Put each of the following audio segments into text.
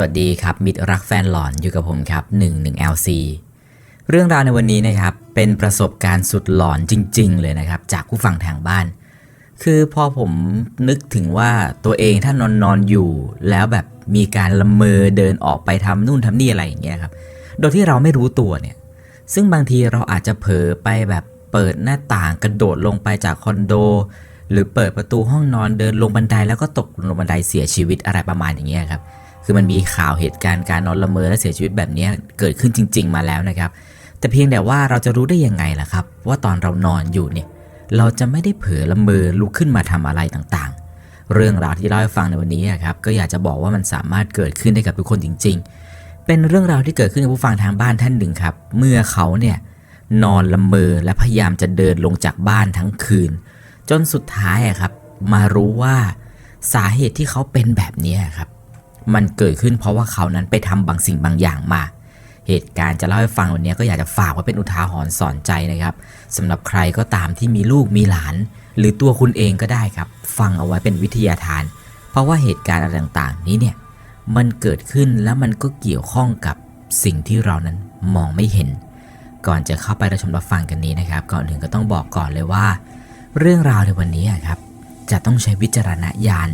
สวัสดีครับ มิตรรักแฟนหลอนอยู่กับผมครับ 11 LC เรื่องราวในวันนี้นะครับ เป็นประสบการณ์สุดหลอนจริง ๆ เลยนะครับ จากผู้ฟังทางบ้าน คือพอผมนึกถึงว่าตัวเองถ้านอนนอนอยู่ แล้วแบบมีการละเมอเดินออกไปทำนู่นทำนี่อะไรอย่างเงี้ยครับ โดยที่เราไม่รู้ตัวเนี่ย ซึ่งบางทีเราอาจจะเผลอไปแบบเปิดหน้าต่างกระโดดลงไปจากคอนโด หรือเปิดประตูห้องนอนเดินลงบันไดแล้วก็ตกลงบันไดเสียชีวิตอะไรประมาณอย่างเงี้ยครับ คือมันมีข่าวเหตุการณ์การนอนละเมอและเสียชีวิตแบบนี้เกิดขึ้นจริง ๆ มาแล้วนะครับ แต่เพียงแต่ว่าเราจะรู้ได้ยังไงล่ะครับ ว่าตอนเรานอนอยู่เนี่ยเราจะไม่ได้เผลอละเมอลุกขึ้นมาทำอะไรต่างๆ เรื่องราวที่เล่าให้ฟังในวันนี้อะครับก็อยากจะบอกว่ามันสามารถเกิดขึ้นได้กับทุกคนจริง ๆ เป็นเรื่องราวที่เกิดขึ้นกับผู้ฟังทางบ้านท่านหนึ่งครับ เมื่อเขาเนี่ยนอนละเมอและพยายามจะเดินลงจากบ้านทั้งคืน จนสุดท้ายครับ มารู้ว่าสาเหตุที่เขาเป็นแบบนี้ครับ มันเกิดขึ้นเพราะว่าเขานั้นไปทำบางสิ่งบางอย่างมา เหตุการณ์จะเล่าให้ฟังวันนี้ก็อยากจะฝากไว้เป็นอุทาหรณ์สอนใจนะครับสำหรับใครก็ตามที่มีลูกมีหลาน หรือตัวคุณเองก็ได้ครับ ฟังเอาไว้เป็นวิทยาทาน เพราะว่าเหตุการณ์อะไรต่างๆ นี้เนี่ยมันเกิดขึ้นแล้วมันก็เกี่ยวข้องกับสิ่งที่เรานั้นมองไม่เห็น ก่อนจะเข้าไปรับชมรับฟังกันนี้นะครับ ก่อนอื่นก็ต้องบอกก่อนเลยว่า เรื่องราวในวันนี้ครับจะต้องใช้วิจารณญาณ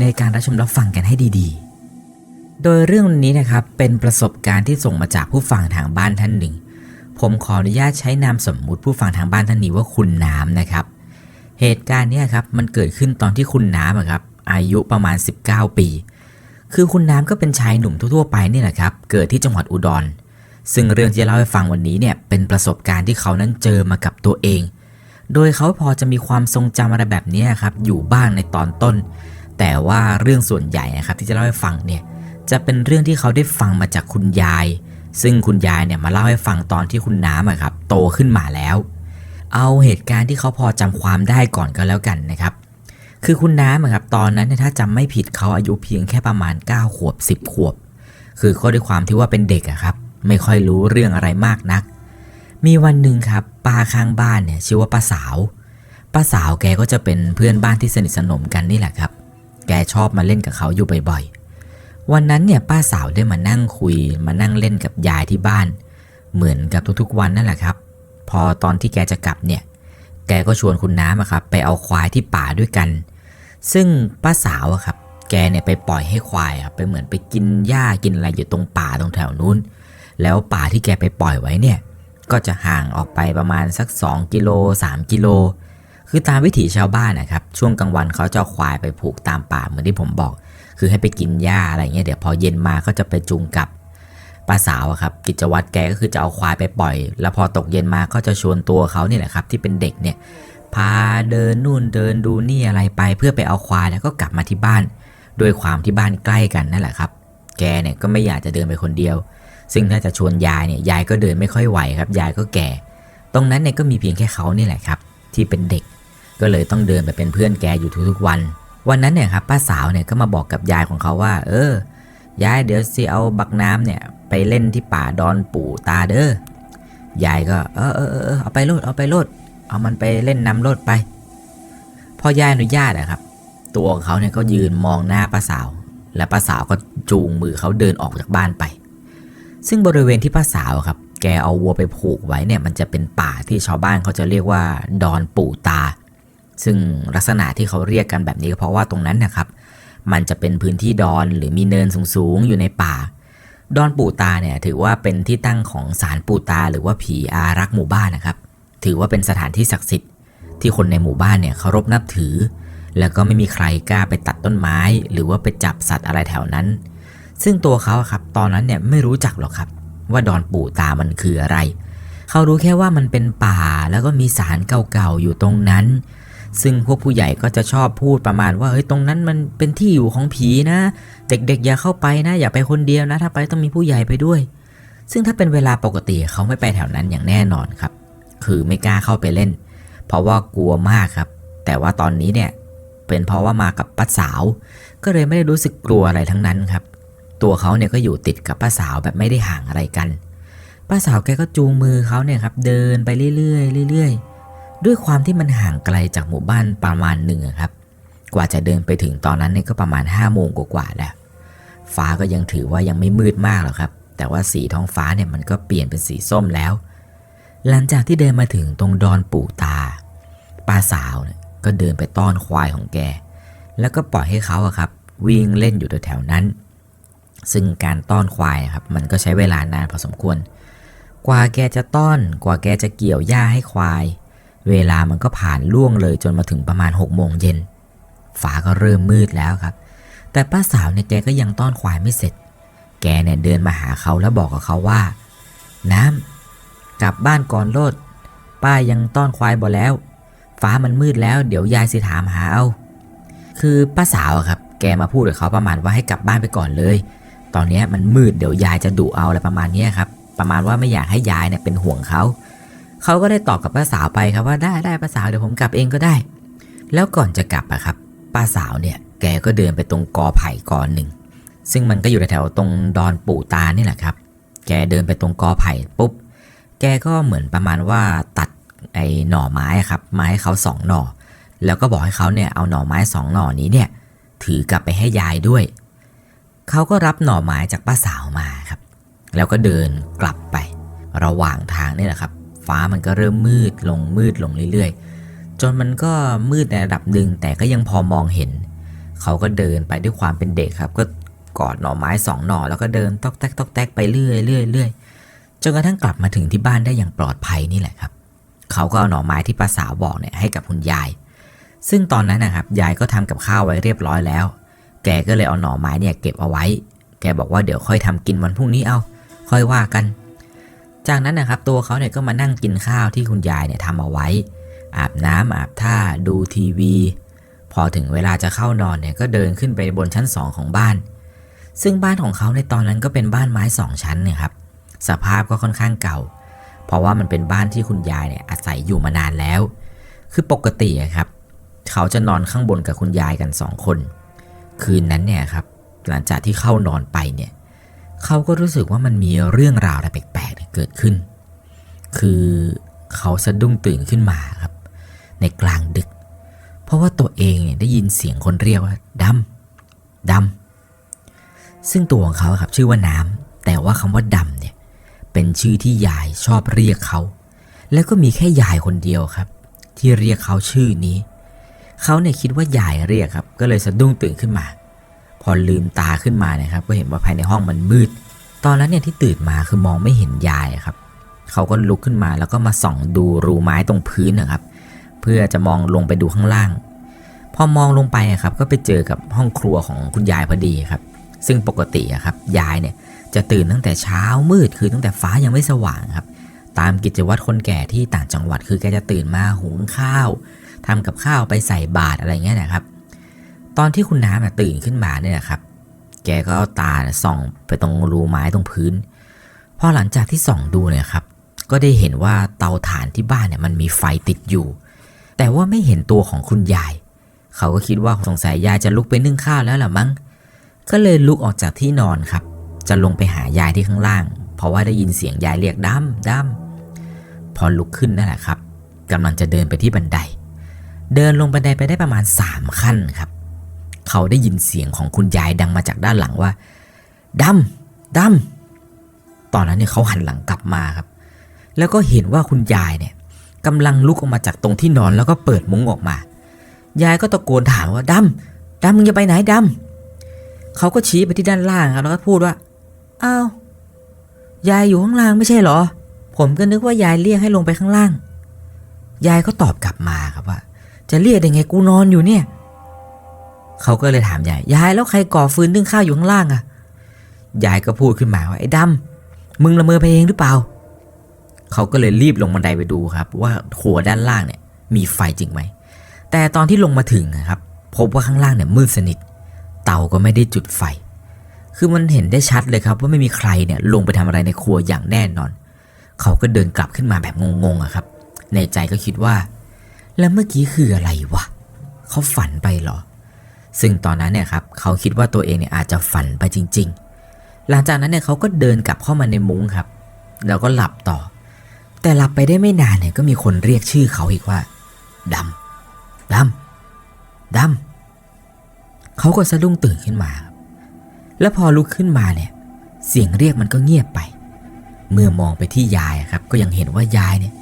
ในการรับชมรับฟังกันให้ดีๆ โดยเรื่องนี้นะครับเป็นประสบการณ์ที่ส่งมาจากผู้ฟังทางบ้านท่านหนึ่ง ผมขออนุญาตใช้นามสมมุติผู้ฟังทางบ้านท่านนี้ว่าคุณน้ำนะครับ เหตุการณ์นี้ครับมันเกิดขึ้นตอนที่คุณน้ำอะครับอายุประมาณ 19 ปี คือคุณน้ำก็เป็นชายหนุ่มทั่วๆไปนี่แหละครับเกิดที่จังหวัดอุดร ซึ่งเรื่องที่จะเล่าให้ฟังวันนี้เนี่ยเป็นประสบการณ์ที่เขานั้นเจอมากับตัวเอง โดยเขาพอจะมีความทรงจำอะไรแบบนี้ครับอยู่บ้างในตอนต้น แต่ว่าเรื่องส่วนใหญ่นะครับที่จะเล่าให้ฟังเนี่ย จะเป็นเรื่องที่เขาได้ฟังมาจากคุณยาย ซึ่งคุณยายเนี่ยมาเล่าให้ฟังตอนที่คุณน้ำอะครับโตขึ้นมาแล้ว เอาเหตุการณ์ที่เขาพอจำความได้ก่อนก็แล้วกันนะครับ คือคุณน้ำอะครับตอนนั้นเนี่ยถ้าจำไม่ผิดเขาอายุเพียงแค่ประมาณ 9 ขวบ 10 ขวบ คือก็ด้วยความที่ว่าเป็นเด็กอะครับไม่ค่อยรู้เรื่องอะไรมากนัก มีวันหนึ่งครับป้าข้างบ้านเนี่ยชื่อว่าป้าสาวป้าสาวแกก็จะเป็นเพื่อนบ้านที่สนิทสนมกันนี่แหละครับ แกชอบมาเล่นกับเขาอยู่บ่อยๆ วันนั้นเนี่ยป้าสาวได้มานั่งคุย มานั่งเล่นกับยายที่บ้าน เหมือนกับทุกๆวันนั่นแหละครับ พอตอนที่แกจะกลับเนี่ย แกก็ชวนคุณน้ำอะครับ ไปเอาควายที่ป่าด้วยกัน ซึ่งป้าสาวอะครับ แกเนี่ยไปปล่อยให้ควายอะไปเหมือนไปกินหญ้ากินอะไรอยู่ตรงป่าตรงแถวนู้น แล้วป่าที่แกไปปล่อยไว้เนี่ย ก็จะห่างออกไปประมาณสัก 2 กิโล3กิโล คือตามวิถีชาวบ้านนะครับ ช่วงกลางวันเขาจะเอาควายไปผูกตามป่าเหมือนที่ผมบอก คือให้ไปกินหญ้าอะไรเงี้ยเดี๋ยวพอเย็นมาก็จะไปจูงกลับป้าสาวครับกิจวัตรแกก็คือจะเอาควายไปปล่อย แล้วพอตกเย็นมาก็จะชวนตัวเขาเนี่ยแหละครับที่เป็นเด็กเนี่ยพาเดินนู่นเดินดูนี่อะไรไปเพื่อไปเอาควายแล้วก็กลับมาที่บ้าน โดยความที่บ้านใกล้กันนั่นแหละครับ แกเนี่ยก็ไม่อยากจะเดินไปคนเดียว ซึ่งถ้าจะชวนยายเนี่ยยายก็เดินไม่ค่อยไหวครับ ยายก็แก่ ตรงนั้นเนี่ยก็มีเพียงแค่เขานี่แหละครับ ที่เป็นเด็ก ก็เลยต้องเดินไปเป็นเพื่อนแกอยู่ทุกๆวัน วันนั้นเนี่ยครับป้าสาวเนี่ยก็มาบอกกับยายของเขาว่า เออยายเดี๋ยวสิเอาบักน้ำเนี่ยไปเล่นที่ป่าดอนปู่ตาเด้อยายก็เออเออเออเอาไปโลดเอาไปโลดเอามันไปเล่นน้ำโลดไป พอยายอนุญาตอะครับ ตัวของเขาเนี่ยก็ยืนมองหน้าป้าสาว และป้าสาวก็จูงมือเขาเดินออกจากบ้านไป ซึ่งบริเวณที่ป้าสาวครับ แกเอาวัวไปผูกไว้เนี่ยมันจะเป็นป่าที่ชาวบ้านเขาจะเรียกว่า ดอนปู่ตา ซึ่งลักษณะที่เขาเรียกกันแบบนี้ก็เพราะว่าตรงนั้นนะครับ มันจะเป็นพื้นที่ดอนหรือมีเนินสูงๆอยู่ในป่า ดอนปู่ตาเนี่ยถือว่าเป็นที่ตั้งของศาลปู่ตา หรือว่าผีอารักษ์หมู่บ้านนะครับ ถือว่าเป็นสถานที่ศักดิ์สิทธิ์ที่คนในหมู่บ้านเนี่ยเคารพนับถือ แล้วก็ไม่มีใครกล้าไปตัดต้นไม้ หรือว่าไปจับสัตว์อะไรแถวนั้น ซึ่งตัวเขาครับตอนนั้นเนี่ยไม่รู้จักหรอกครับ ว่าดอนปู่ตามันคืออะไร เขารู้แค่ว่ามันเป็นป่าแล้วก็มีศาลเก่าๆอยู่ตรงนั้น ซึ่งพวกผู้ใหญ่ก็จะชอบพูดประมาณว่าเฮ้ยตรงนั้นมันเป็นที่อยู่ของผีนะ เด็กๆอย่าเข้าไปนะ อย่าไปคนเดียวนะ ถ้าไปต้องมีผู้ใหญ่ไปด้วย ซึ่งถ้าเป็นเวลาปกติเขาไม่ไปแถวนั้นอย่างแน่นอนครับ คือไม่กล้าเข้าไปเล่น เพราะว่ากลัวมากครับ แต่ว่าตอนนี้เนี่ยเป็นเพราะว่ามากับป้าสาว ก็เลยไม่ได้รู้สึกกลัวอะไรทั้งนั้นครับ ตัวเขาเนี่ยก็อยู่ติดกับป้าสาวแบบไม่ได้ห่างอะไรกันป้าสาวแกก็จูงมือเขาเนี่ยครับเดินไปเรื่อยๆเรื่อยๆ ด้วยความที่มันห่างไกลจากหมู่บ้านประมาณหนึ่งครับ กว่าจะเดินไปถึงตอนนั้นเนี่ยก็ประมาณ5้าโมงกว่าๆแล้ว ฟ้าก็ยังถือว่ายังไม่มืดมากหรอกครับ แต่ว่าสีท้องฟ้าเนี่ยมันก็เปลี่ยนเป็นสีส้มแล้ว หลังจากที่เดินมาถึงตรงดอนปู่ตาป้าสาวเนี่ยก็เดินไปต้อนควายของแก แล้วก็ปล่อยให้เขาอะครับ วิ่งเล่นอยู่แถวๆนั้น ซึ่งการต้อนควายครับมันก็ใช้เวลานานพอสมควร กว่าแกจะต้อน กว่าแกจะเกี่ยวหญ้าให้ควาย เวลามันก็ผ่านล่วงเลยจนมาถึงประมาณ6กโมงเย็นฟ้าก็เริ่มมืดแล้วครับ แต่ป้าสาวเนี่ยแกก็ยังต้อนควายไม่เสร็จ แกเนี่ยเดินมาหาเขาแล้วบอกกับเขาว่า น้ำกลับบ้านก่อนโลด ป้ายังต้อนควายบ่แล้ว ฟ้ามันมืดแล้วเดี๋ยวยายสิถามหาเอา คือป้าสาวครับ แกมาพูดกับเขาประมาณว่าให้กลับบ้านไปก่อนเลย ตอนเนี้ยมันมืดเดี๋ยวยายจะดุเอาอะไรประมาณนี้ครับ ประมาณว่าไม่อยากให้ยายเนี่ยเป็นห่วงเขา เขาก็ได้ตอบกับป้าสาวไปครับว่าได้ได้ป้าสาวเดี๋ยวผมกลับเองก็ได้ แล้วก่อนจะกลับอะครับป้าสาวเนี่ยแกก็เดินไปตรงกอไผ่กอหนึ่ง ซึ่งมันก็อยู่แถวตรงดอนปู่ตานี่แหละครับ แกเดินไปตรงกอไผ่ปุ๊บ แกก็เหมือนประมาณว่าตัดไอ้หน่อไม้ครับมาให้เขาสองหน่อ แล้วก็บอกให้เขาเนี่ยเอาหน่อไม้สองหน่อนี้เนี่ยถือกลับไปให้ยายด้วย เขาก็รับหน่อไม้จากป้าสาวมาครับ แล้วก็เดินกลับไประหว่างทางนี่แหละครับ ฟ้ามันก็เริ่มมืดลงมืดลงเรื่อยๆ จนมันก็มืดในระดับหนึ่งแต่ก็ยังพอมองเห็น เขาก็เดินไปด้วยความเป็นเด็กครับ ก็กอดหน่อไม้สองหน่อแล้วก็เดินตอกแตกตอกแตกไปเรื่อยเรื่อยเรื่อยจนกระทั่งกลับมาถึงที่บ้านได้อย่างปลอดภัยนี่แหละครับ เขาก็เอาหน่อไม้ที่ป้าสาวบอกเนี่ยให้กับคุณยาย ซึ่งตอนนั้นนะครับยายก็ทำกับข้าวไว้เรียบร้อยแล้ว แกก็เลยเอาหน่อไม้เนี่ยเก็บเอาไว้ แกบอกว่าเดี๋ยวค่อยทำกินวันพรุ่งนี้เอา ค่อยว่ากัน จากนั้นนะครับตัวเขาเนี่ยก็มานั่งกินข้าวที่คุณยายเนี่ยทำเอาไว้ อาบน้ำอาบท่าดูทีวี พอถึงเวลาจะเข้านอนเนี่ยก็เดินขึ้นไปบนชั้นสองของบ้าน ซึ่งบ้านของเขาในตอนนั้นก็เป็นบ้านไม้สองชั้นเนี่ยครับสภาพก็ค่อนข้างเก่า เพราะว่ามันเป็นบ้านที่คุณยายเนี่ยอาศัยอยู่มานานแล้ว คือปกติอะครับเขาจะนอนข้างบนกับคุณยายกันสองคน คืนนั้นเนี่ยครับหลังจากที่เข้านอนไปเนี่ย เขาก็รู้สึกว่ามันมีเรื่องราวอะไรแปลกๆเกิดขึ้น คือเขาสะดุ้งตื่นขึ้นมาครับ ในกลางดึก เพราะว่าตัวเองเนี่ยได้ยินเสียงคนเรียกว่าดำดำซึ่งตัวของเขาครับชื่อว่าน้ำแต่ว่าคำว่าดำเนี่ยเป็นชื่อที่ยายชอบเรียกเขา แล้วก็มีแค่ยายคนเดียวครับ ที่เรียกเขาชื่อนี้ เขาเนี่ยคิดว่ายายเรียกครับ ก็เลยสะดุ้งตื่นขึ้นมา อลืมตาขึ้นมานะครับ ก็เห็นว่าภายในห้องมันมืด ตอนนั้นเนี่ยที่ตื่นมาคือมองไม่เห็นยายครับเขาก็ลุกขึ้นมาแล้วก็มาส่องดูรูไม้ตรงพื้นนะครับ เพื่อจะมองลงไปดูข้างล่าง พอมองลงไปครับ ก็ไปเจอกับห้องครัวของคุณยายพอดีครับ ซึ่งปกติครับยายเนี่ยจะตื่นตั้งแต่เช้ามืดคือตั้งแต่ฟ้ายังไม่สว่างครับ ตามกิจวัตรคนแก่ที่ต่างจังหวัดคือแกจะตื่นมาหุงข้าวทำกับข้าวไปใส่บาตรอะไรเงี้ยนะครับ ตอนที่คุณน้ำตื่นขึ้นมาเนี่ยนะครับ แกก็เอาตาส่องไปตรงรูไม้ตรงพื้น พอหลังจากที่ส่องดูเนี่ยครับ ก็ได้เห็นว่าเตาถ่านที่บ้านเนี่ยมันมีไฟติดอยู่ แต่ว่าไม่เห็นตัวของคุณยาย เขาก็คิดว่าสงสัยยายจะลุกไปนึ่งข้าวแล้วล่ะมั้ง ก็เลยลุกออกจากที่นอนครับ จะลงไปหายายที่ข้างล่าง เพราะว่าได้ยินเสียงยายเรียกด้ำด้ำพอลุกขึ้นนั่นแหละครับกำลังจะเดินไปที่บันได เดินลงบันไดไปได้ประมาณสามขั้นครับ เขาได้ยินเสียงของคุณยายดังมาจากด้านหลังว่าดำดำตอนนั้นเนี่ยเขาหันหลังกลับมาครับ แล้วก็เห็นว่าคุณยายเนี่ยกำลังลุกออกมาจากตรงที่นอนแล้วก็เปิดมุ้งออกมา ยายก็ตะโกนถามว่าดำดำมึงจะไปไหนดำเขาก็ชี้ไปที่ด้านล่างครับแล้วก็พูดว่าอ้าวยายอยู่ข้างล่างไม่ใช่เหรอ ผมก็นึกว่ายายเรียกให้ลงไปข้างล่าง ยายก็ตอบกลับมาครับว่า จะเรียกได้ไงกูนอนอยู่เนี่ย เขาก็เลยถามยายยายแล้วใครก่อฟืนนึ่งข้าวอยู่ข้างล่างอะยายก็พูดขึ้นมาว่าไอ้ดำมึงละเมอไปเองหรือเปล่า เขาก็เลยรีบลงบันไดไปดูครับ ว่าหัวด้านล่างเนี่ย มีไฟจริงไหม แต่ตอนที่ลงมาถึงนะครับ พบว่าข้างล่างเนี่ยมืดสนิท เตาก็ไม่ได้จุดไฟ คือมันเห็นได้ชัดเลยครับว่าไม่มีใครเนี่ยลงไปทำอะไรในครัวอย่างแน่นอน เขาก็เดินกลับขึ้นมาแบบงงๆอะครับ ในใจก็คิดว่า แล้วเมื่อกี้คืออะไรวะเขาฝันไปเหรอ ซึ่งตอนนั้นเนี่ยครับเขาคิดว่าตัวเองเนี่ยอาจจะฝันไปจริง ๆ หลังจากนั้นเนี่ยเขาก็เดินกลับเข้ามาในมุ้งครับ แล้วก็หลับต่อ แต่หลับไปได้ไม่นานเนี่ยก็มีคนเรียกชื่อเขาอีกว่าดำดำดำเขาก็สะดุ้งตื่นขึ้นมาครับแล้วพอลุกขึ้นมาเนี่ย เสียงเรียกมันก็เงียบไป เมื่อมองไปที่ยายครับ ก็ยังเห็นว่ายายเนี่ย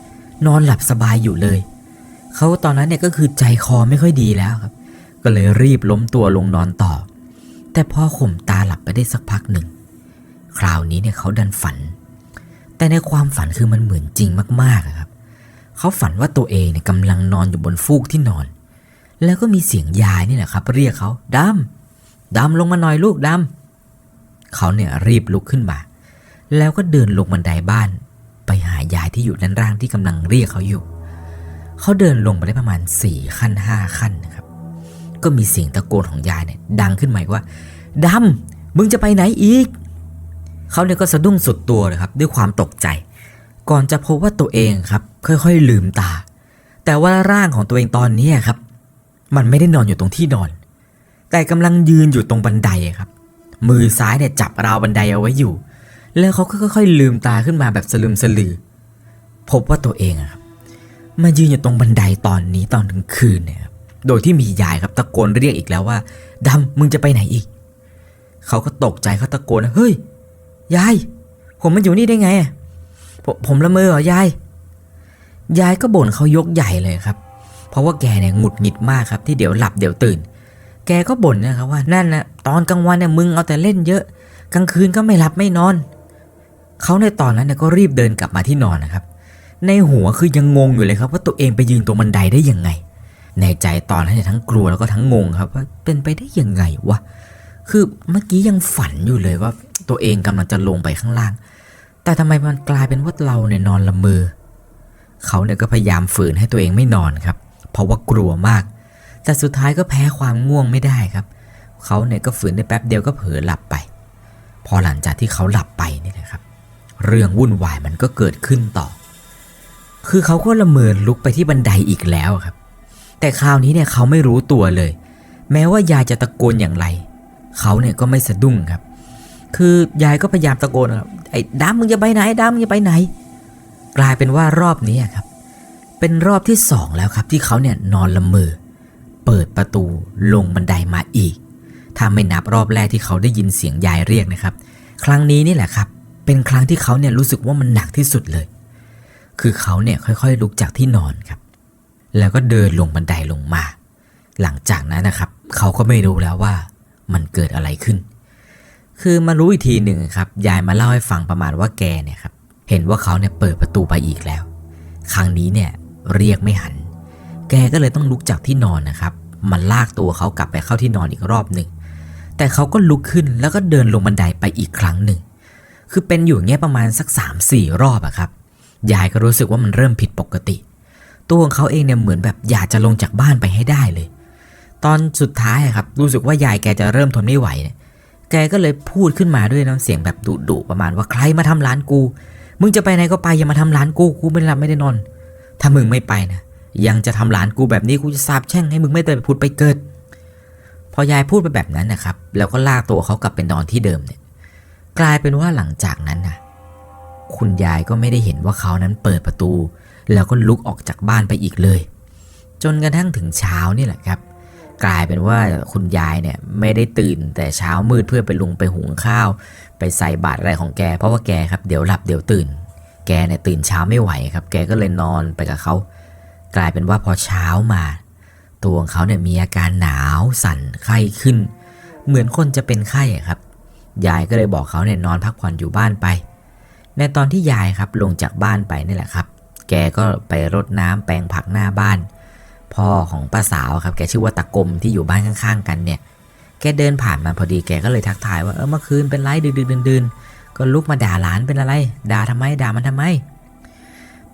นอนหลับสบายอยู่เลย เขาตอนนั้นเนี่ยก็คือใจคอไม่ค่อยดีแล้วครับ ก็เลยรีบล้มตัวลงนอนต่อ แต่พอข่มตาหลับไปได้สักพักหนึ่ง คราวนี้เนี่ยเขาดันฝัน แต่ในความฝันคือมันเหมือนจริงมากๆอะครับ เขาฝันว่าตัวเองเนี่ยกำลังนอนอยู่บนฟูกที่นอน แล้วก็มีเสียงยายนี่แหละครับ เรียกเขาดำดำลงมาหน่อยลูกดำเขาเนี่ยรีบลุกขึ้นมา แล้วก็เดินลงบันไดบ้าน ไปหายายที่อยู่ด้านล่างที่กำลังเรียกเขาอยู่ เขาเดินลงไปได้ประมาณสี่ขั้นห้าขั้นนะครับ ก็มีเสียงตะโกนของยายเนี่ยดังขึ้นมาว่าดำมึงจะไปไหนอีก เขาเนี่ยก็สะดุ้งสุดตัวเลยครับ ด้วยความตกใจ ก่อนจะพบว่าตัวเองครับ ค่อยๆลืมตา แต่ว่าร่างของตัวเองตอนนี้ครับ มันไม่ได้นอนอยู่ตรงที่นอน แต่กำลังยืนอยู่ตรงบันไดครับ มือซ้ายเนี่ยจับราวบันไดเอาไว้อยู่ แล้วเขาก็ค่อยๆลืมตาขึ้นมาแบบสลึมสลือ พบว่าตัวเองครับมายืนอยู่ตรงบันไดตอนนี้ตอนกลางคืนเนี่ยครับ โดยที่มียายครับตะโกนเรียกอีกแล้วว่าดำมึงจะไปไหนอีก เขาก็ตกใจเขาตะโกนเฮ้ยยาย ผมมาอยู่นี่ได้ไงผมผมละเมอเหรอยาย ยายก็บ่นเขายกใหญ่เลยครับ เพราะว่าแกเนี่ยหงุดหงิดมากครับ ที่เดี๋ยวหลับเดี๋ยวตื่น แกก็บ่นนะครับว่านั่นนะตอนกลางวันเนี่ยมึงเอาแต่เล่นเยอะ กลางคืนก็ไม่หลับไม่นอน เขาในตอนนั้นเนี่ยก็รีบเดินกลับมาที่นอนนะครับ ในหัวคือยังงงอยู่เลยครับ ว่าตัวเองไปยืนตรงบันไดได้ยังไง ในใจตอนนั้นเนี่ยทั้งกลัวแล้วก็ทั้งงงครับว่าเป็นไปได้ยังไงวะ คือเมื่อกี้ยังฝันอยู่เลยว่าตัวเองกำลังจะลงไปข้างล่าง แต่ทำไมมันกลายเป็นว่าเราเนี่ยนอนละเมอ เขาเนี่ยก็พยายามฝืนให้ตัวเองไม่นอนครับ เพราะว่ากลัวมาก แต่สุดท้ายก็แพ้ความง่วงไม่ได้ครับ เขาเนี่ยก็ฝืนได้แป๊บเดียวก็เผลอหลับไป พอหลังจากที่เขาหลับไปนี่นะครับ เรื่องวุ่นวายมันก็เกิดขึ้นต่อ คือเขาก็ละเมอลุกไปที่บันไดอีกแล้วครับ แต่คราวนี้เนี่ยเขาไม่รู้ตัวเลย แม้ว่ายายจะตะโกนอย่างไร เขาเนี่ยก็ไม่สะดุ้งครับ คือยายก็พยายามตะโกนครับไอ้ดำมึงจะไปไหนดำมึงจะไปไหน กลายเป็นว่ารอบนี้ครับ เป็นรอบที่สองแล้วครับ ที่เขาเนี่ยนอนละเมอเปิดประตูลงบันไดมาอีก ถ้าไม่นับรอบแรกที่เขาได้ยินเสียงยายเรียกนะครับ ครั้งนี้นี่แหละครับ เป็นครั้งที่เขาเนี่ยรู้สึกว่ามันหนักที่สุดเลย คือเขาเนี่ยค่อยๆลุกจากที่นอนครับ แล้วก็เดินลงบันไดลงมา หลังจากนั้นนะครับ เขาก็ไม่รู้แล้วว่ามันเกิดอะไรขึ้น คือมารู้อีกทีหนึ่งครับ ยายมาเล่าให้ฟังประมาณว่าแกเนี่ยครับ เห็นว่าเขาเนี่ยเปิดประตูไปอีกแล้ว ครั้งนี้เนี่ยเรียกไม่หัน แกก็เลยต้องลุกจากที่นอนนะครับ มันลากตัวเขากลับไปเข้าที่นอนอีกรอบหนึ่ง แต่เขาก็ลุกขึ้นแล้วก็เดินลงบันไดไปอีกครั้งหนึ่ง คือเป็นอยู่อย่างเงี้ยประมาณสัก3-4รอบอะครับ ยายก็รู้สึกว่ามันเริ่มผิดปกติ ตัวของเขาเองเนี่ยเหมือนแบบอยากจะลงจากบ้านไปให้ได้เลย ตอนสุดท้ายอะครับรู้สึกว่ายายแกจะเริ่มทนไม่ไหวเนี่ยแกก็เลยพูดขึ้นมาด้วยน้ำเสียงแบบดุๆประมาณว่าใครมาทำร้านกู มึงจะไปไหนก็ไปอย่ามาทำร้านกูกูไม่หลับไม่ได้นอน ถ้ามึงไม่ไปนะยังจะทำร้านกูแบบนี้กูจะสาบแช่งให้มึงไม่เตยไปพูดไปเกิด พอยายพูดไปแบบนั้นนะครับ แล้วก็ลากตัวเขากลับไปนอนที่เดิมเนี่ย กลายเป็นว่าหลังจากนั้นนะคุณยายก็ไม่ได้เห็นว่าเขานั้นเปิดประตู แล้วก็ลุกออกจากบ้านไปอีกเลย จนกระทั่งถึงเช้านี่แหละครับ กลายเป็นว่าคุณยายเนี่ยไม่ได้ตื่นแต่เช้ามืดเพื่อไปลุงไปหุงข้าว ไปใส่บาตรอะไรของแก เพราะว่าแกครับเดี๋ยวหลับเดี๋ยวตื่น แกเนี่ยตื่นเช้าไม่ไหวครับ แกก็เลยนอนไปกับเขา กลายเป็นว่าพอเช้ามา ตัวของเขาเนี่ยมีอาการหนาวสั่นไข้ขึ้น เหมือนคนจะเป็นไข้ครับ ยายก็เลยบอกเขาเนี่ยนอนพักผ่อนอยู่บ้านไป ในตอนที่ยายครับลงจากบ้านไปนี่แหละครับ แกก็ไปรดน้ำแปลงผักหน้าบ้าน พ่อของป้าสาวครับ แกชื่อว่าตะกลมที่อยู่บ้านข้างๆ กันเนี่ย แกเดินผ่านมาพอดีแกก็เลยทักทายว่าเออเมื่อคืนเป็นไรดึกๆดื่นๆก็ลุกมาด่าหลานเป็นอะไร ด่าทำไมด่ามันทำไม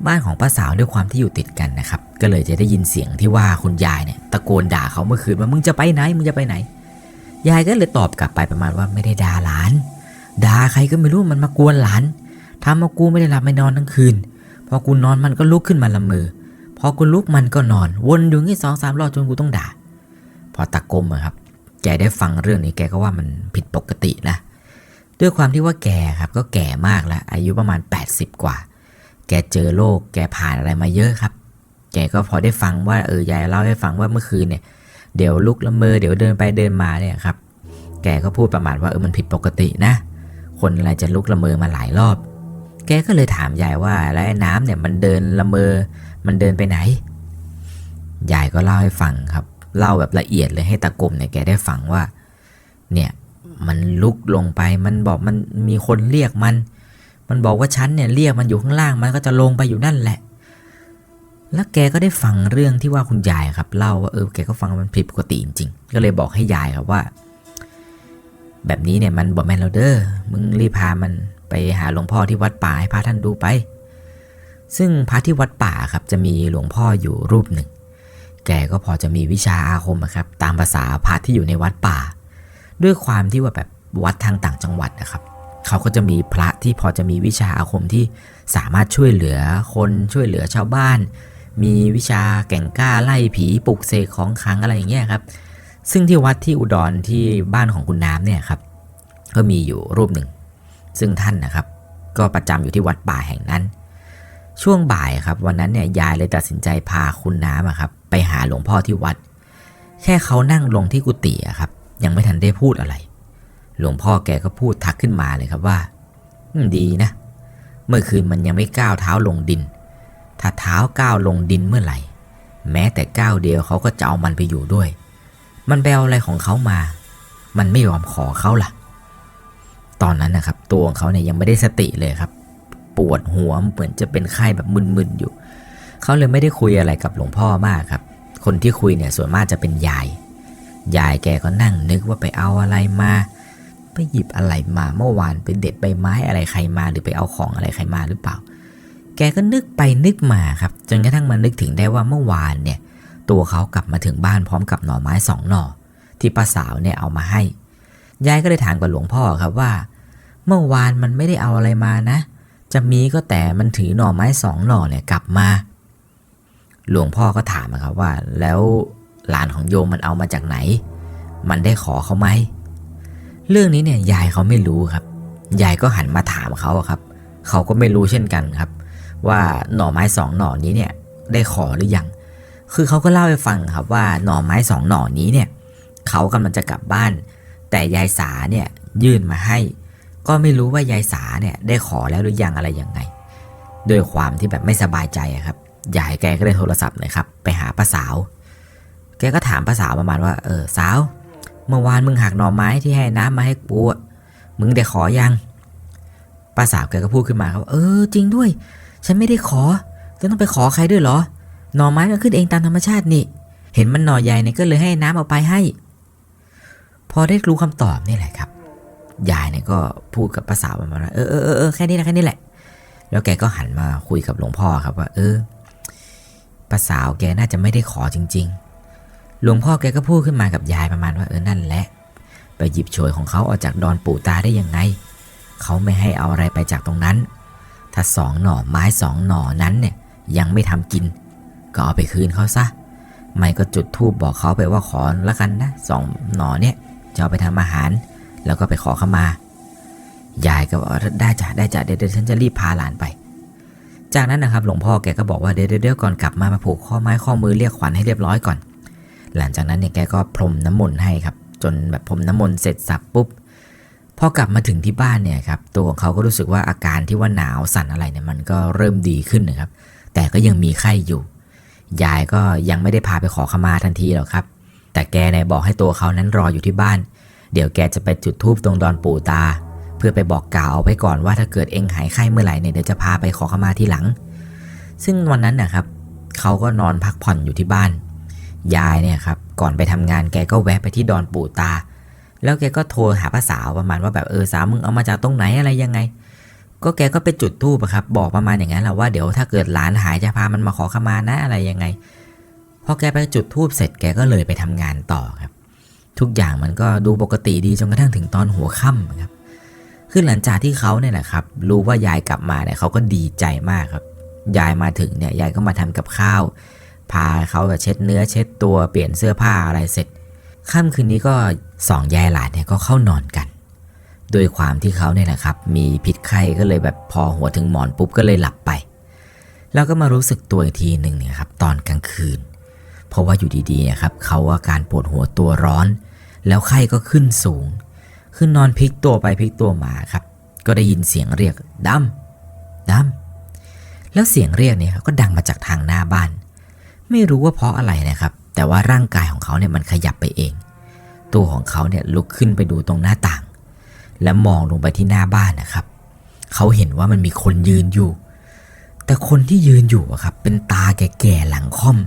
บ้านของป้าสาวด้วยความที่อยู่ติดกันนะครับ ก็เลยจะได้ยินเสียงที่ว่าคุณยายเนี่ยตะโกนด่าเขาเมื่อคืนว่ามึงจะไปไหนมึงจะไปไหน ยายก็เลยตอบกลับไปประมาณว่าไม่ได้ด่าหลานด่าใครก็ไม่รู้มันมากวนหลานทำมากูไม่ได้หลับไม่นอนทั้งคืน พอกูนอนมันก็ลุกขึ้นมาละเมอพอกูลุกมันก็นอน วนอยู่งี้สองสามรอบจนกูต้องด่า พอตะกลมครับ แกได้ฟังเรื่องนี้แกก็ว่ามันผิดปกตินะ ด้วยความที่ว่าแกครับก็แก่มากแล้ว อายุประมาณ 80 กว่า แกเจอโรคแกผ่านอะไรมาเยอะครับ แกก็พอได้ฟังว่าเออยายเล่าให้ฟังว่าเมื่อคืนเนี่ยเดี๋ยวลุกละเมอเดี๋ยวเดินไปเดินมาเนี่ยครับแแกก็พูดประมาณว่าเออมันผิดปกตินะ คนอะไรจะลุกละเมอมาหลายรอบ แกก็เลยถามยายว่าแล้วไอ้น้ำเนี่ยมันเดินละเมอ มันเดินไปไหน ยายก็เล่าให้ฟังครับ เล่าแบบละเอียดเลยให้ตากลมเนี่ยแกได้ฟังว่า เนี่ยมันลุกลงไป มันบอกมันมีคนเรียกมัน มันบอกว่าฉันเนี่ยเรียกมันอยู่ข้างล่าง มันก็จะลงไปอยู่นั่นแหละ แล้วแกก็ได้ฟังเรื่องที่ว่าคุณยายครับ เล่าว่าเออแกก็ฟังมันผิดปกติจริงๆ ก็เลยบอกให้ยายครับว่า แบบนี้เนี่ยมันบอกแม่นเราเด้อ มึงรีบพามัน ไปหาหลวงพ่อที่วัดป่าให้พระท่านดูไป ซึ่งพระที่วัดป่าครับจะมีหลวงพ่ออยู่รูปหนึ่ง แกก็พอจะมีวิชาอาคมอะครับ ตามภาษาพระที่อยู่ในวัดป่า ด้วยความที่ว่าแบบวัดทางต่างจังหวัดนะครับ เขาก็จะมีพระที่พอจะมีวิชาอาคมที่สามารถช่วยเหลือคนช่วยเหลือชาวบ้าน มีวิชาแก่งกล้าไล่ผีปลุกเสกของขังอะไรอย่างเงี้ยครับซึ่งที่วัดที่อุดรที่บ้านของคุณน้ำเนี่ยครับ ก็มีอยู่รูปหนึ่ง ซึ่งท่านนะครับ ก็ประจำอยู่ที่วัดป่าแห่งนั้น ช่วงบ่ายครับ วันนั้นเนี่ยยายเลยตัดสินใจพาคุณน้ำครับไปหาหลวงพ่อที่วัด แค่เขานั่งลงที่กุฏิครับ ยังไม่ทันได้พูดอะไร หลวงพ่อแกก็พูดทักขึ้นมาเลยครับว่าดีนะ เมื่อคืนมันยังไม่ก้าวเท้าลงดิน ถ้าเท้าก้าวลงดินเมื่อไหร่ แม้แต่ก้าวเดียวเขาก็จะเอามันไปอยู่ด้วย มันไปเอาอะไรของเขามา มันไม่ยอมขอเขาล่ะ ตอนนั้นนะครับ ตัวของเขาเนี่ยยังไม่ได้สติเลยครับ ปวดหัวเหมือนจะเป็นไข้แบบมึนๆอยู่ เขาเลยไม่ได้คุยอะไรกับหลวงพ่อมากครับ คนที่คุยเนี่ยส่วนมากจะเป็นยาย ยายแกก็นั่งนึกว่าไปเอาอะไรมา ไปหยิบอะไรมาเมื่อวานไปเด็ดใบไม้อะไรใครมา หรือไปเอาของอะไรใครมาหรือเปล่า แกก็นึกไปนึกมาครับ จนกระทั่งมานึกถึงได้ว่าเมื่อวานเนี่ย ตัวเขากลับมาถึงบ้านพร้อมกับหน่อไม้สองหน่อที่ป้าสาวเนี่ยเอามาให้ยายก็เลยถามกับหลวงพ่อครับว่า เมื่อวานมันไม่ได้เอาอะไรมานะ จะมีก็แต่มันถือหน่อไม้สองหน่อเนี่ยกลับมา หลวงพ่อก็ถามนะครับว่า แล้วหลานของโยมมันเอามาจากไหน มันได้ขอเขาไหม เรื่องนี้เนี่ยยายเขาไม่รู้ครับ ยายก็หันมาถามเขาครับ เขาก็ไม่รู้เช่นกันครับ ว่าหน่อไม้สองหน่อนี้เนี่ยได้ขอหรือยัง คือเขาก็เล่าให้ฟังครับว่าหน่อไม้สองหน่อนี้เนี่ยเขากำลังจะกลับบ้าน แต่ยายสาเนี่ยยื่นมาให้ ก็ไม่รู้ว่ายายสาเนี่ยได้ขอแล้วหรือยังอะไรยังไง ด้วยความที่แบบไม่สบายใจครับยายแกก็เลยโทรศัพท์เลยครับ ไปหาป้าสาว แกก็ถามป้าสาวประมาณว่า เออสาว เมื่อวานมึงหักหน่อไม้ที่ให้น้ำมาให้กูมึงได้ขอยังป้าสาวแกก็พูดขึ้นมาครับ เออจริงด้วย ฉันไม่ได้ขอจะต้องไปขอใครด้วยเหรอ หน่อไม้มันขึ้นเองตามธรรมชาตินี่ เห็นมันหน่อใหญ่เนี่ยก็เลยให้น้ำเอาไปให้ พอได้รู้คำตอบนี่แหละครับ ยายเนี่ยก็พูดกับป้าสาวประมาณว่าเออเออเออแค่นี้แหละแค่นี้แหละ แล้วแกก็หันมาคุยกับหลวงพ่อครับว่า เออป้าสาวแกน่าจะไม่ได้ขอจริง ๆ หลวงพ่อแกก็พูดขึ้นมากับยายประมาณว่าเออนั่นแหละ ไปหยิบโฉยของเขาออกจากดอนปู่ตาได้ยังไง เขาไม่ให้เอาอะไรไปจากตรงนั้น ถ้าสองหน่อไม้สองหน่อนั้นเนี่ยยังไม่ทำกิน ก็เอาไปคืนเขาซะ ไม่ก็จุดธูปบอกเขาไปว่าขอละกันนะสองหน่อเนี่ยจะเอาไปทำอาหาร แล้วก็ไปขอเข้ามา ยายก็บอกได้จ้ะได้จ้ะเดี๋ยวเดี๋ยวฉันจะรีบพาหลานไป จากนั้นนะครับหลวงพ่อแกก็บอกว่าเดี๋ยวเดี๋ยวเดี๋ยวก่อนกลับมามาผูกข้อไม้ข้อมือเรียกขวัญให้เรียบร้อยก่อน หลังจากนั้นเนี่ยแกก็พรมน้ำมนต์ให้ครับ จนแบบพรมน้ำมนต์เสร็จสับปุ๊บพอกลับมาถึงที่บ้านเนี่ยครับตัวของเขาก็รู้สึกว่าอาการที่ว่าหนาวสั่นอะไรเนี่ยมันก็เริ่มดีขึ้นนะครับ แต่ก็ยังมีไข้อยู่ ยายก็ยังไม่ได้พาไปขอขมาทันทีหรอกครับ แต่แกเนี่ยบอกให้ตัวเขานั้นรออยู่ที่บ้าน เดี๋ยวแกจะไปจุดธูปตรงดอนปู่ตา เพื่อไปบอกกล่าวเอาไว้ก่อนว่าถ้าเกิดเองหายไข้เมื่อไหร่เนี่ยเดี๋ยวจะพาไปขอขมาที่หลัง ซึ่งวันนั้นนะครับเขาก็นอนพักผ่อนอยู่ที่บ้าน ยายเนี่ยครับก่อนไปทำงานแกก็แวะไปที่ดอนปู่ตา แล้วแกก็โทรหาป้าสาวประมาณว่าแบบเออสาวมึงเอามาจากตรงไหนอะไรยังไง ก็แกก็ไปจุดธูปอะครับบอกประมาณอย่างนั้นแหละว่าเดี๋ยวถ้าเกิดหลานหายจะพามันมาขอขมานะอะไรยังไงพอแกไปจุดธูปเสร็จแกก็เลยไปทำงานต่อครับ ทุกอย่างมันก็ดูปกติดีจนกระทั่งถึงตอนหัวค่ำครับคือหลังจากที่เขาเนี่ยแหละครับรู้ว่ายายกลับมาเนี่ยเขาก็ดีใจมากครับ ยายมาถึงเนี่ยยายก็มาทำกับข้าว พาเขาแบบเช็ดเนื้อเช็ดตัวเปลี่ยนเสื้อผ้าอะไรเสร็จค่ำคืนนี้ก็สองยายหลานเนี่ยก็เข้านอนกัน โดยความที่เขาเนี่ยนะครับ มีพิษไข้ก็เลยแบบพอหัวถึงหมอนปุ๊บก็เลยหลับไป แล้วก็มารู้สึกตัวอีกทีหนึ่งเนี่ยครับตอนกลางคืน เพราะว่าอยู่ดีๆครับเขาอาการปวดหัวตัวร้อน แล้วไข้ก็ขึ้นสูงคือนอนพลิกตัวไปพลิกตัวมาครับ ก็ได้ยินเสียงเรียกดำดำแล้วเสียงเรียกเนี่ยก็ดังมาจากทางหน้าบ้าน ไม่รู้ว่าเพราะอะไรนะครับ แต่ว่าร่างกายของเขาเนี่ยมันขยับไปเอง ตัวของเขาเนี่ยลุกขึ้นไปดูตรงหน้าต่าง และมองลงไปที่หน้าบ้านนะครับ เขาเห็นว่ามันมีคนยืนอยู่ แต่คนที่ยืนอยู่อะครับ เป็นตาแก่ๆหลังค่อม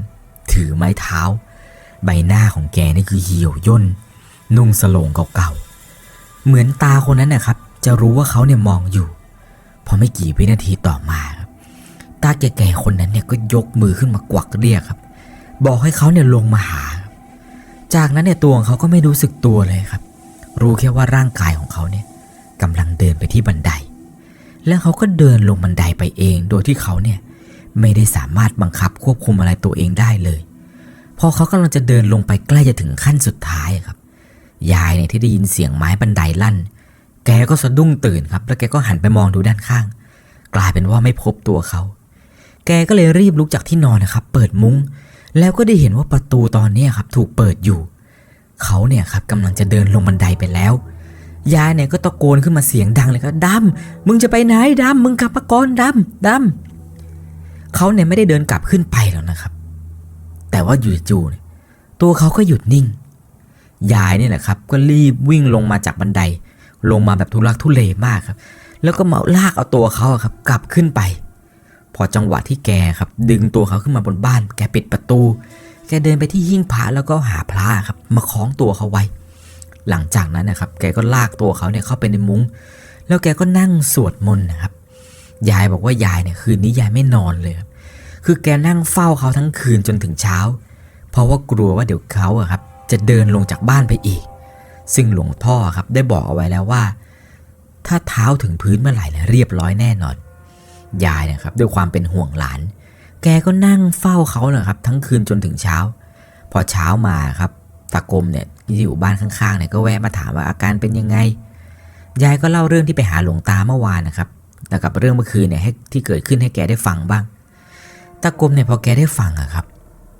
ถือไม้เท้า ใบหน้าของแกนี่คือเหี่ยวย่น นุ่งสโลงเก่าๆ เหมือนตาคนนั้นนะครับ จะรู้ว่าเขาเนี่ยมองอยู่ พอไม่กี่วินาทีต่อมาครับ ตาแก่ๆคนนั้นเนี่ยก็ยกมือขึ้นมากวักเรียกครับ บอกให้เขาเนี่ยลงมาหา จากนั้นเนี่ยตัวของเขาก็ไม่รู้สึกตัวเลยครับ รู้แค่ว่าร่างกายของเขาเนี่ยกำลังเดินไปที่บันได แล้วเขาก็เดินลงบันไดไปเอง โดยที่เขาเนี่ยไม่ได้สามารถบังคับควบคุมอะไรตัวเองได้เลย พอเขากำลังจะเดินลงไปใกล้จะถึงขั้นสุดท้ายครับ ยายเนี่ยที่ได้ยินเสียงไม้บันไดลั่น แกก็สะดุ้งตื่นครับ แล้วแกก็หันไปมองดูด้านข้าง กลายเป็นว่าไม่พบตัวเขา แกก็เลยรีบลุกจากที่นอนนะครับ เปิดมุง้ง แล้วก็ได้เห็นว่าประตูตอนนี้ครับถูกเปิดอยู่ เขาเนี่ยครับกำลังจะเดินลงบันไดไปแล้ว ยายเนี่ยก็ตะโกนขึ้นมาเสียงดังเลยครับดำมึงจะไปไหนดำมึงกลับมาก่อนดำดำเขาเนี่ยไม่ได้เดินกลับขึ้นไปหรอกนะครับ แต่ว่าอยู่จู่ๆเนี่ยตัวเขาก็หยุดนิ่ง ยายเนี่ยแหละครับ ก็รีบวิ่งลงมาจากบันได ลงมาแบบทุลักทุเลมากครับ แล้วก็มาลากเอาตัวเขาครับ กลับขึ้นไป พอจังหวะที่แกครับ ดึงตัวเขาขึ้นมาบนบ้าน แกปิดประตู แกเดินไปที่หิ้งพระแล้วก็หาพระครับ มาคล้องตัวเขาไว้ หลังจากนั้นนะครับ แกก็ลากตัวเขาเนี่ยเข้าไปในมุง้ง แล้วแกก็นั่งสวดมนต์นะครับ ยายบอกว่ายายเนี่ยคืนนี้ยายไม่นอนเลยครับคือแกนั่งเฝ้าเขาทั้งคืนจนถึงเช้า เพราะว่ากลัวว่าเดี๋ยวเขาอะครับ จะเดินลงจากบ้านไปอีก ซึ่งหลวงพ่อครับได้บอกเอาไว้แล้วว่า ถ้าเท้าถึงพื้นเมื่อไหร่เนี่ยเรียบร้อยแน่นอน ยายนะครับด้วยความเป็นห่วงหลาน แกก็นั่งเฝ้าเขานะครับ ทั้งคืนจนถึงเช้า พอเช้ามาครับตากลมเนี่ยที่อยู่บ้านข้างๆเนี่ยก็แวะมาถามว่าอาการเป็นยังไง ยายก็เล่าเรื่องที่ไปหาหลวงตาเมื่อวานนะครับแล้วกับเรื่องเมื่อคืนเนี่ยให้ที่เกิดขึ้นให้แกได้ฟังบ้าง ตากลมเนี่ยพอแกได้ฟังอะครับ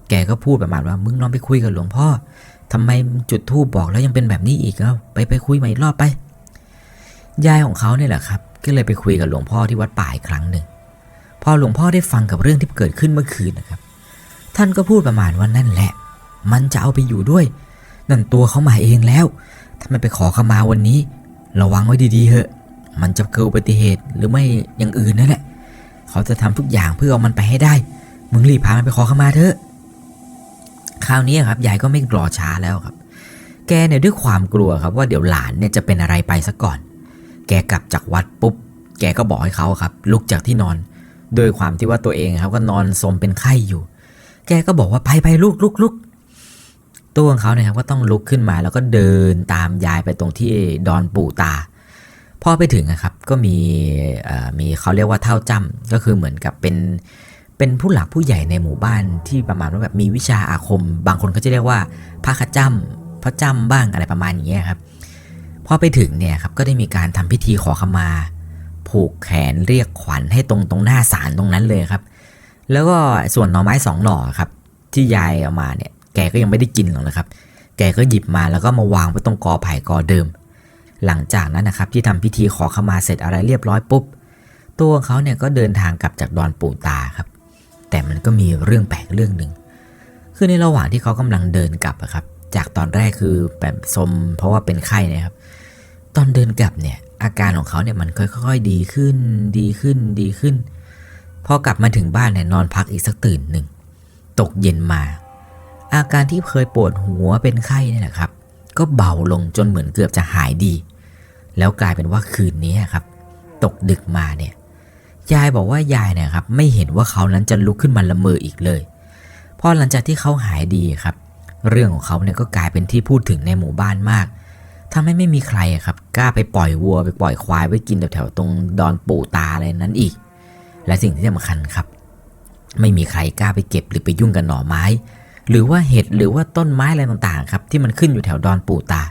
แกก็พูดประมาณว่ามึงลองไปคุยกับหลวงพ่อ ทำไมจุดทูบบอกแล้วยังเป็นแบบนี้อีกเอ้าไปไปคุยใหม่รอบไปยายของเขาเนี่ยแหละครับ ก็เลยไปคุยกับหลวงพ่อที่วัดป่าอีกครั้งหนึ่งพอหลวงพ่อได้ฟังกับเรื่องที่เกิดขึ้นเมื่อคืนนะครับ ท่านก็พูดประมาณว่านั่นแหละ มันจะเอาไปอยู่ด้วย นั่นตัวเขามาเองแล้ว ถ้ามันไปขอขมาวันนี้ ระวังไว้ดีๆเถอะ มันจะเกิดอุบัติเหตุหรือไม่อย่างอื่นนั่นแหละ เขาจะทำทุกอย่างเพื่อเอามันไปให้ได้ มึงรีบพามันไปขอขมาเถอะ คราวนี้ครับยายก็ไม่รอช้าแล้วครับ แกเนี่ยด้วยความกลัวครับว่าเดี๋ยวหลานเนี่ยจะเป็นอะไรไปซะก่อน แกกลับจากวัดปุ๊บ แกก็บอกให้เขาครับ ลุกจากที่นอน โดยความที่ว่าตัวเองครับก็นอนสมเป็นไข้อยู่ แกก็บอกว่าไปไปลุกลุกลุกตัวของเขาเนี่ยครับก็ต้องลุกขึ้นมาแล้วก็เดินตามยายไปตรงที่ดอนปู่ตาพอไปถึงนะครับก็มีมีเขาเรียกว่าเท่าจ้ำก็คือเหมือนกับเป็น เป็นผู้หลักผู้ใหญ่ในหมู่บ้านที่ประมาณว่าแบบมีวิชาอาคม บางคนก็จะเรียกว่าพระขจ้ำพระจำบ้างอะไรประมาณอย่างเงี้ยครับพอไปถึงเนี่ยครับก็ได้มีการทำพิธีขอขมา ผูกแขนเรียกขวัญให้ตรงตรงหน้าศาลตรงนั้นเลยครับ แล้วก็ส่วนหน่อไม้สองหน่อครับ ที่ยายเอามาเนี่ย แกก็ยังไม่ได้กินหรอกนะครับ แกก็หยิบมาแล้วก็มาวางไว้ตรงกอไผ่กอเดิม หลังจากนั้นนะครับที่ทำพิธีขอขมาเสร็จอะไรเรียบร้อยปุ๊บตัวเขาเนี่ยก็เดินทางกลับจากดอนปู่ตาครับ แต่มันก็มีเรื่องแปลกเรื่องหนึ่งคือในระหว่างที่เขากำลังเดินกลับอะครับ จากตอนแรกคือแบบสมเพราะว่าเป็นไข้นะครับ ตอนเดินกลับเนี่ยอาการของเขาเนี่ยมันค่อยๆดีขึ้นดีขึ้นดีขึ้น พอกลับมาถึงบ้านเนี่ยนอนพักอีกสักตื่นหนึ่งตกเย็นมา อาการที่เคยปวดหัวเป็นไข้นี่แหละครับ ก็เบาลงจนเหมือนเกือบจะหายดี แล้วกลายเป็นว่าคืนนี้ครับ ตกดึกมาเนี่ย ยายบอกว่ายายเนี่ยครับไม่เห็นว่าเขานั้นจะลุกขึ้นมาละเมออีกเลย พอหลังจากที่เขาหายดีครับ เรื่องของเขาเนี่ยก็กลายเป็นที่พูดถึงในหมู่บ้านมากทำให้ไม่มีใครครับกล้าไปปล่อยวัวไปปล่อยควายไว้กินแถวๆตรงดอนปู่ตาอะไรนั้นอีก และสิ่งที่สำคัญครับ ไม่มีใครกล้าไปเก็บหรือไปยุ่งกับหน่อไม้ หรือว่าเห็ดหรือว่าต้นไม้อะไรต่างๆครับที่มันขึ้นอยู่แถวดอนปู่ตา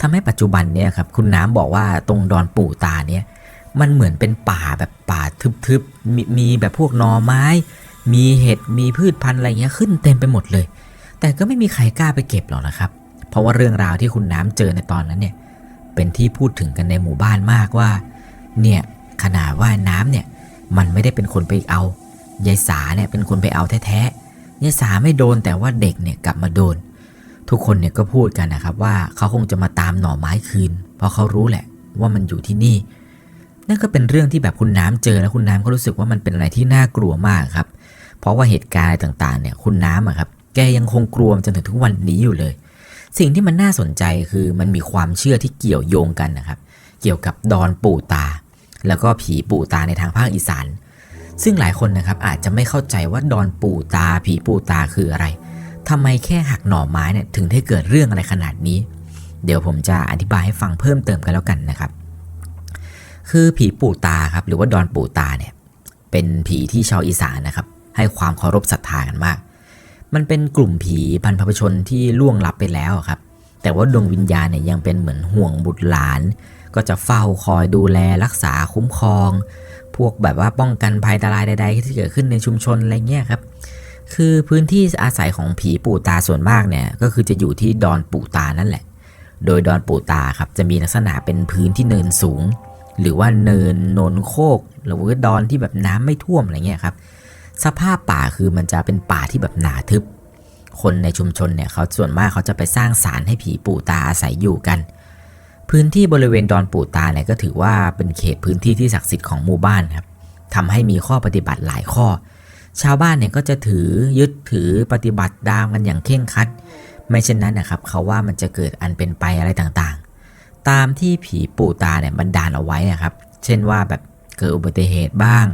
ทำให้ปัจจุบันเนี่ยครับคุณน้ำบอกว่าตรงดอนปู่ตาเนี่ย มันเหมือนเป็นป่าแบบป่าทึบๆมมีแบบพวกหน่อไม้ มีเห็ดมีพืชพันธุ์อะไรเงี้ยขึ้นเต็มไปหมดเลย แต่ก็ไม่มีใครกล้าไปเก็บหรอกนะครับ เพราะว่าเรื่องราวที่คุณน้ำเจอในตอนนั้นเนี่ยเป็นที่พูดถึงกันในหมู่บ้านมากว่า เนี่ยขนาดว่าน้ำเนี่ยมันไม่ได้เป็นคนไปเอายายสาเนี่ยเป็นคนไปเอาแท้ๆยายสาไม่โดนแต่ว่าเด็กเนี่ยกลับมาโดน ทุกคนเนี่ยก็พูดกันนะครับว่าเขาคงจะมาตามหน่อไม้คืน เพราะเขารู้แหละว่ามันอยู่ที่นี่ นั่นก็เป็นเรื่องที่แบบคุณน้ำเจอแล้วคุณน้ำก็รู้สึกว่ามันเป็นอะไรที่น่ากลัวมากครับ เพราะว่าเหตุการณ์อะไรต่างๆเนี่ยคุณน้ำอะครับแกยังคงกลัวจนถึงทุกวันนี้อยู่เลย สิ่งที่มันน่าสนใจคือมันมีความเชื่อที่เกี่ยวโยงกันนะครับ เกี่ยวกับดอนปู่ตา แล้วก็ผีปู่ตาในทางภาคอีสาน ซึ่งหลายคนนะครับอาจจะไม่เข้าใจว่าดอนปู่ตา ผีปู่ตาคืออะไรทำไมแค่หักหน่อไม้เนี่ยถึงได้เกิดเรื่องอะไรขนาดนี้ เดี๋ยวผมจะอธิบายให้ฟังเพิ่มเติมกันแล้วกันนะครับ คือผีปู่ตาครับหรือว่าดอนปู่ตาเนี่ยเป็นผีที่ชาวอีสานนะครับให้ความเคารพศรัทธากันมาก มันเป็นกลุ่มผีบรรพชนที่ล่วงลับไปแล้วครับ แต่ว่าดวงวิญญาณเนี่ยยังเป็นเหมือนห่วงบุตรหลาน ก็จะเฝ้าคอยดูแลรักษาคุ้มครอง พวกแบบว่าป้องกันภัยอันตรายใด ๆ ที่เกิดขึ้นในชุมชนอะไรเงี้ยครับ คือพื้นที่อาศัยของผีปู่ตาส่วนมากเนี่ยก็คือจะอยู่ที่ดอนปู่ตานั่นแหละ โดยดอนปู่ตาครับจะมีลักษณะเป็นพื้นที่เนินสูง หรือว่าเนินโนนโคก หรือว่าดอนที่แบบน้ำไม่ท่วมอะไรเงี้ยครับ สภาพป่าคือมันจะเป็นป่าที่แบบหนาทึบ คนในชุมชนเนี่ยเขาส่วนมากเขาจะไปสร้างศาลให้ผีปู่ตาอาศัยอยู่กัน พื้นที่บริเวณดอนปู่ตาเนี่ยก็ถือว่าเป็นเขตพื้นที่ที่ศักดิ์สิทธิ์ของหมู่บ้านครับทำให้มีข้อปฏิบัติหลายข้อ ชาวบ้านเนี่ยก็จะถือยึดถือปฏิบัติตามกันอย่างเคร่งครัด ไม่เช่นนั้นนะครับเขาว่ามันจะเกิดอันเป็นไปอะไรต่าง ตามที่ผีปู่ตาเนี่ยบันดาลเอาไว้อะครับ เช่นว่าแบบเกิดอุบัติเหตุบ้าง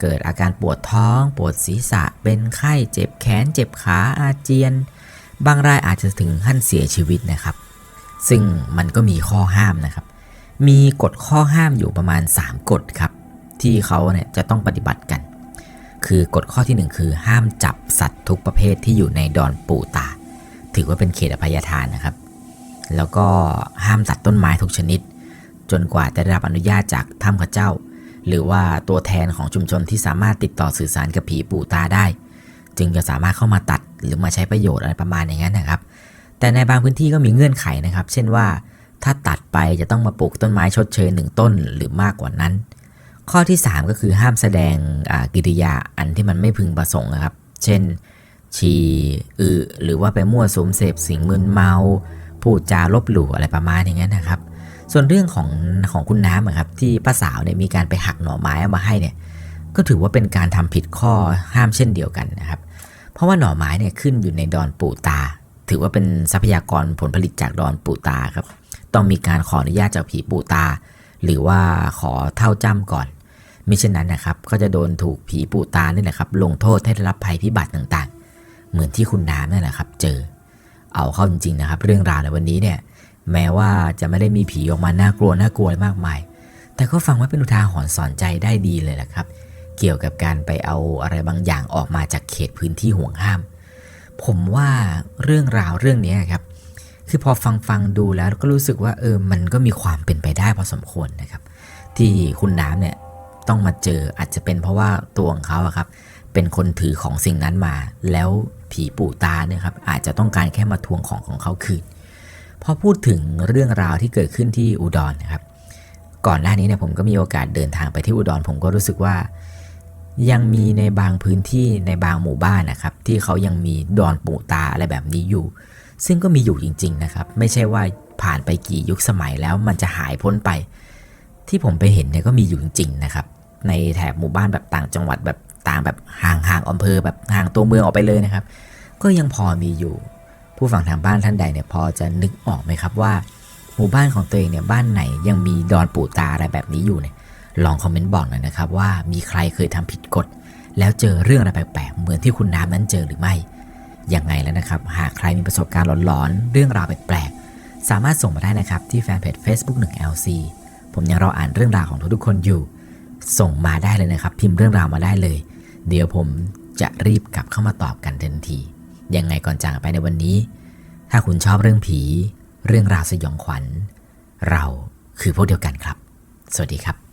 เกิดอาการปวดท้อง ปวดศีรษะ เป็นไข้เจ็บแขน เจ็บขาอาเจียน บางรายอาจจะถึงขั้นเสียชีวิตนะครับ ซึ่งมันก็มีข้อห้ามนะครับ มีกฎข้อห้ามอยู่ประมาณ 3 กฎครับ ที่เขาเนี่ยจะต้องปฏิบัติกัน คือกฎข้อทีหนึ่1 คือห้ามจับสัตว์ทุกประเภทที่อยู่ในดอนปูตา ถือว่าเป็นเขตอภัยทานนะครับ แล้วก็ห้ามตัดต้นไม้ทุกชนิด จนกว่าจะได้รับอนุญาตจากถ้ำข้าเจ้า หรือว่าตัวแทนของชุมชนที่สามารถติดต่อสื่อสารกับผีปู่ตาได้ จึงจะสามารถเข้ามาตัดหรือมาใช้ประโยชน์อะไรประมาณอย่างนั้นนะครับ แต่ในบางพื้นที่ก็มีเงื่อนไขนะครับ เช่นว่าถ้าตัดไปจะต้องมาปลูกต้นไม้ชดเชยหนึ่งต้นหรือมากกว่านั้น ข้อที่ 3 ก็คือห้ามแสดงกิริยาอันที่มันไม่พึงประสงค์นะครับ เช่น ฉี่อือหรือว่าไปมั่วสุมเสพสิ่งมึนเมา พูดจาลบหลู่อะไรประมาณอย่างนั้นนะครับ ส่วนเรื่องของของคุณน้ำอะครับที่ป้าสาวเนี่ยมีการไปหักหน่อไม้เอามาให้เนี่ยก็ถือว่าเป็นการทำผิดข้อห้ามเช่นเดียวกันนะครับ เพราะว่าหน่อไม้เนี่ยขึ้นอยู่ในดอนปู่ตา ถือว่าเป็นทรัพยากรผลผลิตจากดอนปู่ตาครับ ต้องมีการขออนุญาตจากผีปู่ตา หรือว่าขอเท่าจ้ำก่อนมิเช่นนั้นนะครับก็จะโดนถูกผีปู่ตานี่แหละครับลงโทษให้ได้รับภัยพิบัติต่างๆ เหมือนที่คุณน้ำนั่นแหละครับ เจอ เอาเข้าจริงๆนะครับ เรื่องราวในวันนี้เนี่ยแม้ว่าจะไม่ได้มีผีออกมาน่ากลัวน่ากลัวอะไรมากมาย แต่ก็ฟังไว้เป็นอุทาหรณ์สอนใจได้ดีเลยแหละครับ เกี่ยวกับการไปเอาอะไรบางอย่างออกมาจากเขตพื้นที่ห่วงห้าม ผมว่าเรื่องราวเรื่องนี้ครับ คือพอฟังฟังดูแล้วก็รู้สึกว่าเออมันก็มีความเป็นไปได้พอสมควรนะครับ ที่คุณน้ำเนี่ยต้องมาเจออาจจะเป็นเพราะว่าตัวของเขาครับ เป็นคนถือของสิ่งนั้นมา แล้วผีปู่ตาเนี่ยครับอาจจะต้องการแค่มาทวงของของเขาคืนพอพูดถึงเรื่องราวที่เกิดขึ้นที่อุดรนะครับ ก่อนหน้านี้เนี่ยผมก็มีโอกาสเดินทางไปที่อุดร ผมก็รู้สึกว่า ยังมีในบางพื้นที่ในบางหมู่บ้านนะครับ ที่เขายังมีดอนปู่ตาอะไรแบบนี้อยู่ ซึ่งก็มีอยู่จริง ๆนะครับ ไม่ใช่ว่าผ่านไปกี่ยุคสมัยแล้วมันจะหายพ้นไป ที่ผมไปเห็นเนี่ยก็มีอยู่จริงๆนะครับ ในแถบหมู่บ้านแบบต่างจังหวัดแบบ ต่างแบบห่างๆอำเภอแบบห่างตัวเมืองออกไปเลยนะครับ ก็ยังพอมีอยู่ ผู้ฟังทางบ้านท่านใดเนี่ยพอจะนึกออกไหมครับว่า หมู่บ้านของตัวเองเนี่ยบ้านไหนยังมีดอนปู่ตาอะไรแบบนี้อยู่เนี่ยลองคอมเมนต์บอกหน่อยนะครับว่ามีใครเคยทำผิดกฎ แล้วเจอเรื่องอะไรแปลกๆเหมือนที่คุณน้ำนั้นเจอหรือไม่ยังไงแล้วนะครับ หากใครมีประสบการณ์หลอนๆเรื่องราวแปลกๆสามารถส่งมาได้นะครับที่แฟนเพจ Facebook 1 LC ผมยังรออ่านเรื่องราวของทุกๆคนอยู่ ส่งมาได้เลยนะครับ พิมพ์เรื่องราวมาได้เลย เดี๋ยวผมจะรีบกลับเข้ามาตอบกันทันที ยังไงก่อนจากไปในวันนี้ ถ้าคุณชอบเรื่องผี เรื่องราวสยองขวัญ เราคือพวกเดียวกันครับ สวัสดีครับ